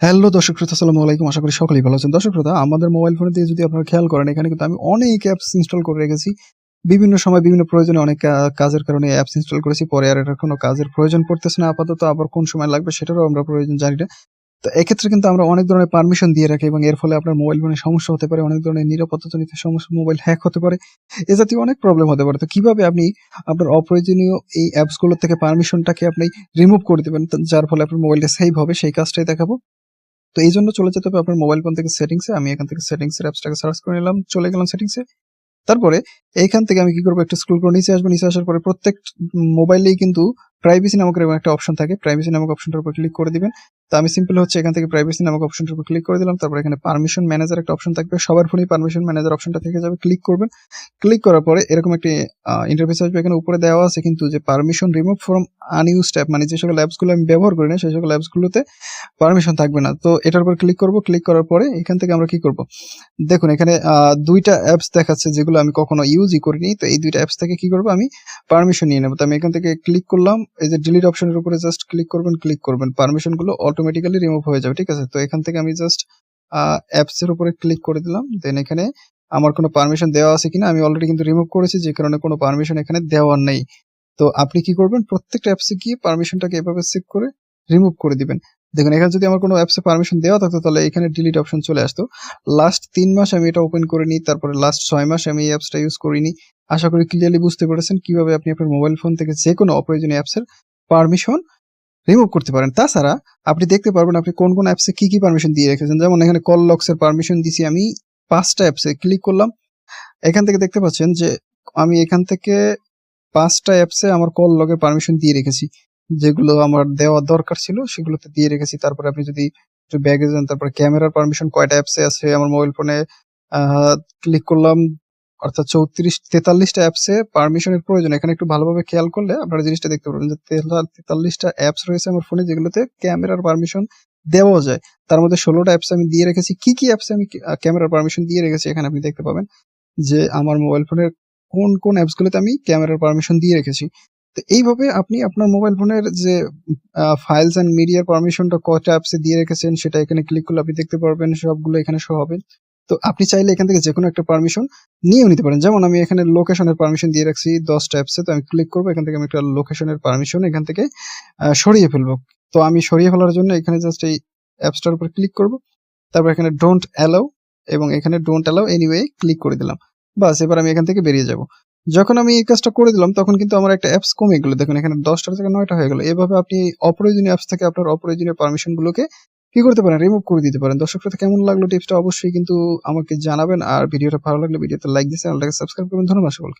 Hello দর্শক শ্রোতা, আসসালামু আলাইকুম। আশা করি সকলেই ভালো আছেন। দর্শক শ্রোতা, আমাদের মোবাইল ফোনে দিয়ে যদি আপনারা খেয়াল করেন, এখানে কিন্তু আমি অনেক অ্যাপস ইনস্টল করে রেখেছি। বিভিন্ন সময় বিভিন্ন প্রয়োজনে অনেক কাজের কারণে অ্যাপস ইনস্টল করেছি। পরে আর এটার কোনো কাজের প্রয়োজন পড়তেছে না। আপাতত আবার কোন সময় লাগবে সেটারও আমরা প্রয়োজন জানি না। তো এক্ষেত্রে কিন্তু আমরা অনেক ধরনের পারমিশন দিয়ে রাখি এবং এর ফলে আপনার মোবাইল ফোনে সমস্যা হতে পারে, অনেক ধরনের নিরাপত্তাজনিত সমস্যা মোবাইল হ্যাক হতে পারে। এ জাতীয় অনেক প্রবলেম হতে পারে। তো কীভাবে আপনি আপনার অপ্রয়োজনীয় এই অ্যাপসগুলোর থেকে পারমিশনটাকে আপনি রিমুভ করে দেবেন? যার ফলে আপনার মোবাইলটা সেভ হবে, সেই কাজটাই দেখাবো। তো এই জন্য চলে যেতে হবে আপনার মোবাইল ফোন থেকে সেটিংসে আমি এখান থেকে সেটিংস এর অ্যাপসটাকে সার্চ করে নিলাম, চলে গেলাম সেটিংসে তারপরে এইখান থেকে আমি কি করব, একটা স্ক্রল করে নিচে আসব। নিচে আসার পরে প্রত্যেক মোবাইলেই কিন্তু প্রাইভেসি নামক একটা অপশন থাকে। প্রাইভেসি নামক অপশনটার উপর ক্লিক করে দিবেন। তো আমি সিম্পল হচ্ছে এখান থেকে প্রাইভেসি নামক অপশনটার উপর ক্লিক করে দিলাম, তারপর এখানে পারমিশন ম্যানেজার একটা অপশন থাকবে, সবার ফোনেই পারমিশন ম্যানেজার অপশনটা থেকে যাবে ক্লিক করবেন। ক্লিক করার পরে এরকম একটি ইন্টারফেস আসবে এখানে, উপরে দেওয়া আছে কিন্তু যে permission remove from unused app মানে যে সকল অ্যাপসগুলো আমি ব্যবহার করি না, সেই সকল অ্যাপসগুলোতে পারমিশন থাকবে না। তো এটার উপর ক্লিক করব ক্লিক করার পরে এখান থেকে আমরা কি করব? দেখুন, এখানে দুইটা অ্যাপস দেখাচ্ছে যেগুলো আমি কখনো ইউজই করিনি, তো এই দুইটা অ্যাপস থেকে কি করব আমি পারমিশন নিয়ে নেব। তো আমি এখান থেকে ক্লিক করলাম, এই যে ডিলিট অপশনের উপরে জাস্ট ক্লিক করবেন ক্লিক করবেন। পারমিশনগুলো অটোমেটিক্যালি রিমুভ হয়ে যাবে, ঠিক আছে? তো এখান থেকে আমি জাস্ট অ্যাপস এর উপরে ক্লিক করে দিলাম। দেন এখানে আমার কোনো পারমিশন দেওয়া আছে কিনা আমি অলরেডি কিন্তু রিমুভ করেছি, যে কারণে কোনো পারমিশন এখানে দেওয়ার নেই। তো আপনি কি করবেন? প্রত্যেকটা অ্যাপসে গিয়ে পারমিশনটাকে এভাবে সেভ করে রিমুভ করে দিবেন। দেখুন, এখানে যদি আমার কোনো অ্যাপসে পারমিশন দেওয়া থাকতো, তাহলে এখানে ডিলিট অপশন চলে আসতো। লাস্ট তিন মাস আমি এটা ওপেন করে নিই তারপরে লাস্ট ছয় মাস আমি এই অ্যাপসটা ইউজ করিনি। আশা করি ক্লিয়ারলি বুঝতে পেরেছেন কীভাবে আপনি আপনার মোবাইল ফোন থেকে যে কোনো অপ্রয়োজনীয় অ্যাপসের পারমিশন রিমুভ করতে পারেন। তাছাড়া আপনি দেখতে পারবেন আপনি কোন কোন অ্যাপসে কি কি পারমিশন দিয়ে রেখেছেন। যেমন এখানে কল লক্স এর পারমিশন দিছি আমি। পাঁচটা অ্যাপসে ক্লিক করলাম। এখান থেকে দেখতে পাচ্ছেন যে আমি এখান থেকে পাঁচটা অ্যাপসে আমার কল লগের পারমিশন দিয়ে রেখেছি। যেগুলো আমার দেওয়ার দরকার ছিল সেগুলোতে দিয়ে রেখেছি। তারপরে আপনি যদি একটু ব্যাগে যান তারপরে ক্যামেরার পারমিশন কয়টা অ্যাপসে আছে? আমার মোবাইল ফোনে ক্লিক করলাম। অর্থাৎ চৌত্রিশ, তেতাল্লিশটা অ্যাপসে পারমিশনের প্রয়োজন। এখানে একটু ভালোভাবে খেয়াল করলে আপনারা জিনিসটা দেখতে পারবেন যে তেতাল্লিশটা অ্যাপস রয়েছে আমার ফোনে যেগুলোতে ক্যামেরার পারমিশন দেওয়া যায়। তার মধ্যে ষোলোটা অ্যাপস আমি দিয়ে রেখেছি। কি কি অ্যাপসে আমি ক্যামেরার পারমিশন দিয়ে রেখেছি এখানে আপনি দেখতে পাবেন যে আমার মোবাইল ফোনের কোন কোন অ্যাপস গুলোতে আমি ক্যামেরার পারমিশন দিয়ে রেখেছি। তো এইভাবে আপনি আপনার মোবাইল ফোনের যে ফাইলস এন্ড মিডিয়ার পারমিশনটা কয়টা অ্যাপসে দিয়ে রেখেছেন সেটা এখানে ক্লিক করলে আপনি দেখতে পারবেন, সবগুলো এখানে শো হবে। তো আপনি চাইলে এখান থেকে যে কোনো একটা পারমিশন নিয়েও নিতে পারেন। যেমন আমি এখানে লোকেশনের পারমিশন দিয়ে রাখছি দশটা অ্যাপসে তো আমি ক্লিক করব, এখান থেকে আমি একটা লোকেশনের পারমিশন এখান থেকে সরিয়ে ফেলব। তো আমি সরিয়ে ফেলার জন্য এখানে জাস্ট এই অ্যাপসটার উপর ক্লিক করব। তারপর এখানে ডোন্ট অ্যালাউ এবং এখানে ডোন্ট অ্যালাউ এনিওয়ে ক্লিক করে দিলাম। বাস, এবার আমি এখান থেকে বেরিয়ে যাব। যখন আমি এই কাজটা করে দিলাম, তখন কিন্তু আমার একটা অ্যাপস কমে গেলো। দেখুন, এখানে দশটার থেকে নয়টা হয়ে গেল। এভাবে আপনি অপ্রয়োজনীয় অ্যাপস থেকে আপনার অপ্রয়োজনীয় পারমিশন গুলোকে কি করতে পারেন? রিমুভ করে দিতে পারেন। দর্শক শ্রোতা, কেমন লাগল টিপসটা? অবশ্যই কিন্তু আমাকে জানাবেন। আর ভিডিওটা ভালো লাগলে ভিডিওতে লাইক দিয়ে চ্যানেলটাকে সাবস্ক্রাইব করবেন। ধন্যবাদ সকলকে।